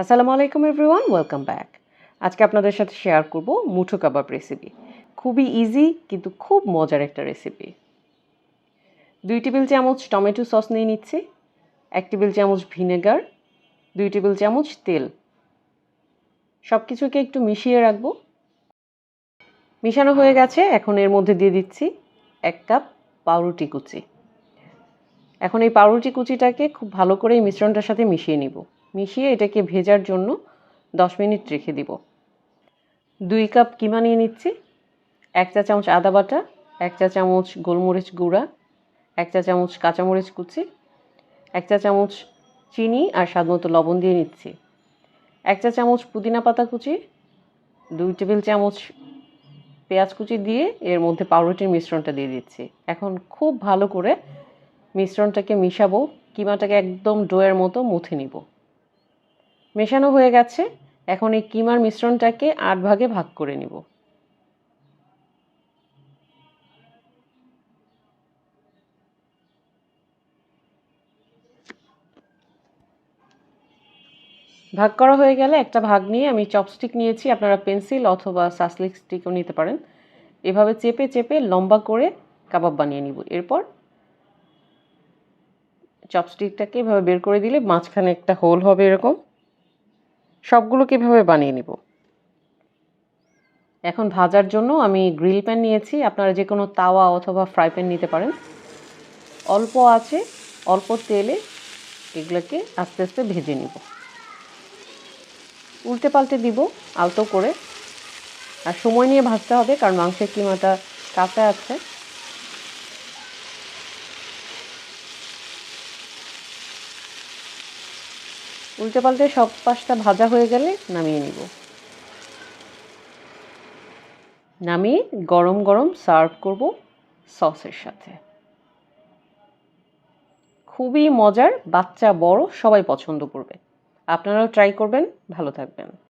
আসসালামু আলাইকুম everyone welcome back আজকে আপনাদের সাথে শেয়ার করব মুঠো কাবাব রেসিপি খুবই ইজি কিন্তু খুব মজার একটা রেসিপি দুই টেবিল চামচ টমেটো সস নিয়ে নিচ্ছি, এক টেবিল চামচ ভিনেগার দুই টেবিল চামচ তেল। সব কিছুকে একটু মিশিয়ে রাখব। মিশানো হয়ে গেছে, এখন এর মধ্যে দিয়ে দিচ্ছি এক কাপ পাউরুটি কুচি। এখন এই পাউরুটি কুচিটাকে খুব ভালো করে এই মিশ্রণটার সাথে মিশিয়ে নিব। মিশিয়ে এটাকে ভেজার জন্য দশ মিনিট রেখে দিব। দুই কাপ কিমা নিয়ে নিচ্ছি, এক চা চামচ আদা বাটা, এক চা চামচ গোলমরিচ গুঁড়া, এক চা চামচ কাঁচামরিচ কুচি, এক চা চামচ চিনি আর স্বাদ মতো লবণ দিয়ে নিচ্ছি। এক চা চামচ পুদিনা পাতা কুচি, দুই টেবিল চামচ পেঁয়াজ কুচি দিয়ে এর মধ্যে পাউরুটির মিশ্রণটা দিয়ে দিচ্ছি। এখন খুব ভালো করে মিশ্রণটাকে মিশাবো, কিমাটাকে একদম ডোয়ের মতো মুথে নিব। মেশানো হয়ে গেছে। এখন এই কিমার মিশ্রণটাকে আট ভাগে ভাগ করে নিব। ভাগ করা হয়ে গেলে একটা ভাগ নিয়ে আমি চপস্টিক নিয়েছি। আপনারা পেন্সিল অথবা সাসলিক স্টিকও নিতে পারেন। এভাবে চেপে চেপে লম্বা করে কাবাব বানিয়ে নিব। এরপর চপস্টিকটাকে এভাবে বের করে দিলে মাঝখানে একটা হোল হবে এরকম। সবগুলোকে এভাবে বানিয়ে নিব? এখন ভাজার জন্য আমি গ্রিল প্যান নিয়েছি। আপনারা যে কোনো তাওয়া অথবা ফ্রাই প্যান নিতে পারেন। অল্প আছে, অল্প তেলে এগুলোকে আস্তে আস্তে ভেজে নিব। উল্টে পাল্টে দিব, আলতো করে। আর সময় নিয়ে ভাজতে হবে, কারণ মাংসের কিমাটা কাঁচা আছে। উল্টে পাল্টে সব পাশটা ভাজা হয়ে গেলে নামিয়ে নিব। নামিয়ে গরম গরম সার্ভ করব সসের সাথে। খুবই মজার, বাচ্চা বড়, সবাই পছন্দ করবে। আপনারাও ট্রাই করবেন, ভালো থাকবেন।